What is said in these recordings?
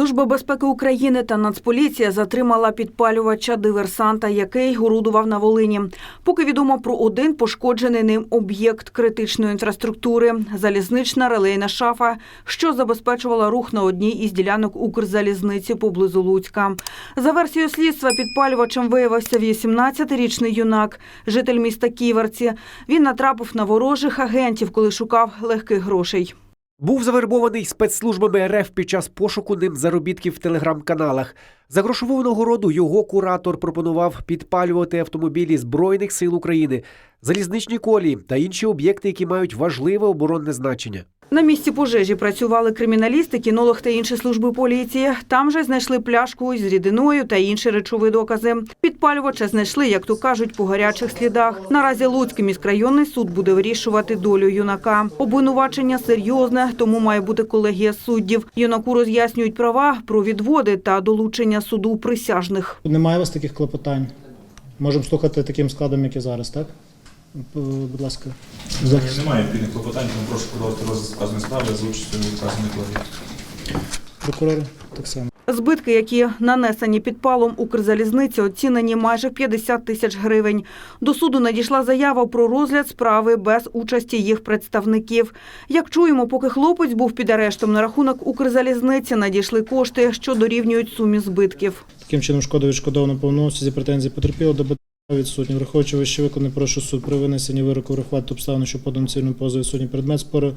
Служба безпеки України та Нацполіція затримала підпалювача диверсанта, який орудував на Волині. Поки відомо про один пошкоджений ним об'єкт критичної інфраструктури залізнична релейна шафа, що забезпечувала рух на одній із ділянок Укрзалізниці поблизу Луцька. За версією слідства, підпалювачем виявився 18-річний юнак, житель міста Ківерці. Він натрапив на ворожих агентів, коли шукав легких грошей. Був завербований спецслужбами РФ під час пошуку ним заробітків в телеграм-каналах. За грошову нагороду його куратор пропонував підпалювати автомобілі Збройних сил України, залізничні колії та інші об'єкти, які мають важливе оборонне значення. На місці пожежі працювали криміналісти, кінолог та інші служби поліції. Там же знайшли пляшку з рідиною та інші речові докази. Підпалювача знайшли, як то кажуть, по гарячих слідах. Наразі Луцький міськрайонний суд буде вирішувати долю юнака. Обвинувачення серйозне, тому має бути колегія суддів. Юнаку роз'яснюють права про відводи та долучення суду присяжних. Немає у вас таких клопотань. Можемо слухати таким складом, як і зараз, так? Будь ласка, захист. Немає відповідних клопотань, тому прошу подавати розгляд справи за участю вказаної колегії. Прокурори так само. Збитки, які нанесені підпалом Укрзалізниці, оцінені майже в 50 тисяч гривень. До суду надійшла заява про розгляд справи без участі їх представників. Як чуємо, поки хлопець був під арештом на рахунок Укрзалізниці, надійшли кошти, що дорівнюють сумі збитків. Таким чином шкода відшкодовано повномовці зі претензій потерпіло до відсутні. Враховуючи вище виконаний, прошу суд при винесенні вироку врахувати обставини, що подано цивільному позові судні предмет спору.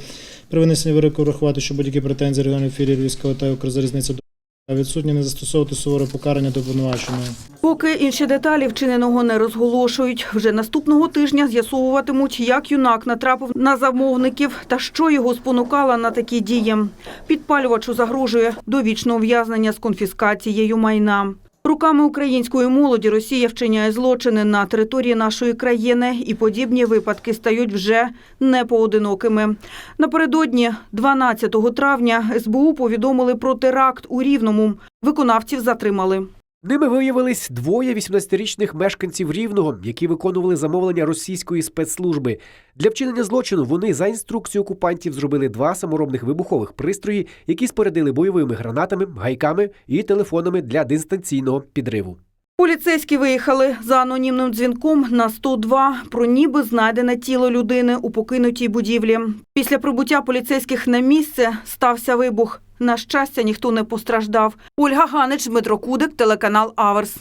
При винесенні вироку врахувати, що будь-які претензії регіональної філії Львівського та Укрзалізниці відсутні не застосовувати суворе покарання до обвинуваченого. Поки інші деталі вчиненого не розголошують. Вже наступного тижня з'ясовуватимуть, як юнак натрапив на замовників та що його спонукало на такі дії. Підпалювачу загрожує довічне ув'язнення з конфіскацією майна. Руками української молоді Росія вчиняє злочини на території нашої країни, і подібні випадки стають вже непоодинокими. Напередодні, 12 травня, СБУ повідомили про теракт у Рівному. Виконавців затримали. Ними виявились двоє 18-річних мешканців Рівного, які виконували замовлення російської спецслужби. Для вчинення злочину вони за інструкцією окупантів зробили два саморобних вибухових пристрої, які спорядили бойовими гранатами, гайками і телефонами для дистанційного підриву. Поліцейські виїхали за анонімним дзвінком на 102 про ніби знайдене тіло людини у покинутій будівлі. Після прибуття поліцейських на місце стався вибух. На щастя, ніхто не постраждав. Ольга Ганич, Дмитро Кудик, телеканал Аверс.